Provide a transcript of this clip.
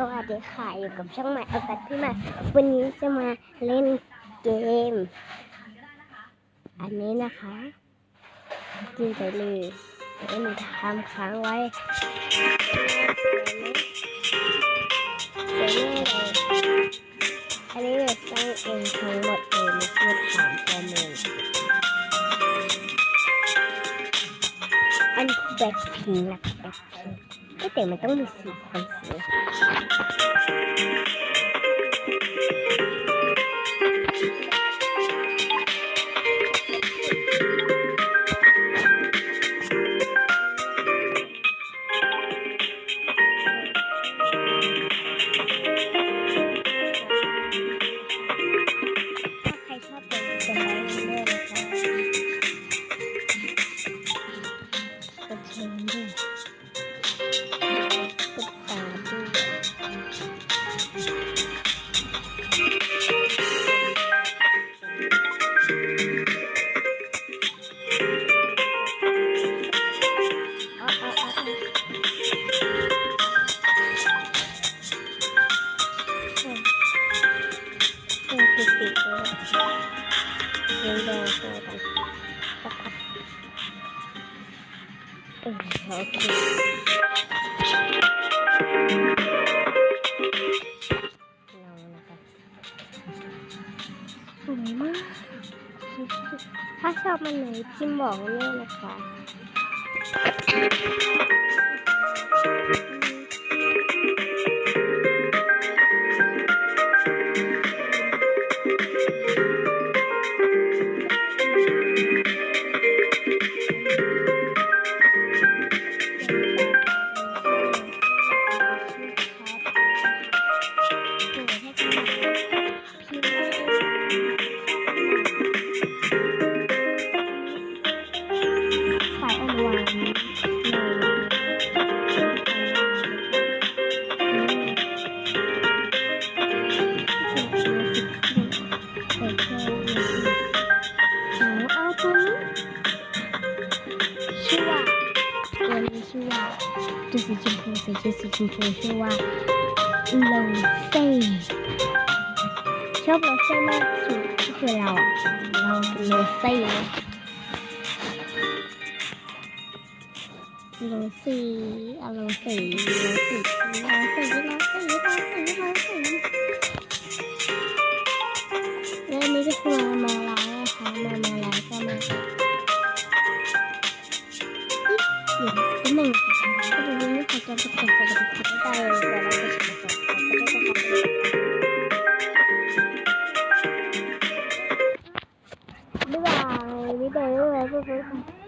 สวัสดีค่ะอยู่กับช่องใหม่เอากัดพี่ใหม่วันนี้จะมาเล่นเกม อันนี้นะคะกินไปเลยเอ็นทำค้างไว้เสร็จแน่เลยอันนี้เราสร้างเองทั้งหมดเลยไม่ใช่ถามข้อมูลอันนี้คือแบ็คพิงนะแบ็คพิง ก็แต่มันต้องมีสีคนสิถ้าใครชอบเป็นเป็นไลค์ด้วยนกดเชิญด้วยกดตามด้วยเอาเอาเอาเอาเออติดติดเลยเรียนกันสักพักเออโอเคเรานะคะสวย Okay. ถ้าชอบมันไหนพิมพ์บอกเนี่ยนะคะ ชื่อว่าตัวนี้ชื่อว่าตัวสีชมพูสีชื่อสีชมพูชื่อว่าโลเซ่ชอบโลเซ่มากสุดก็คือเราอะเราเป็นโลเซ่นะ โลสีอะโลสีโลสีโลสีโลสีโลสีโลสีแ 是不能再不能再再浪费时间。Bye bye. We don't know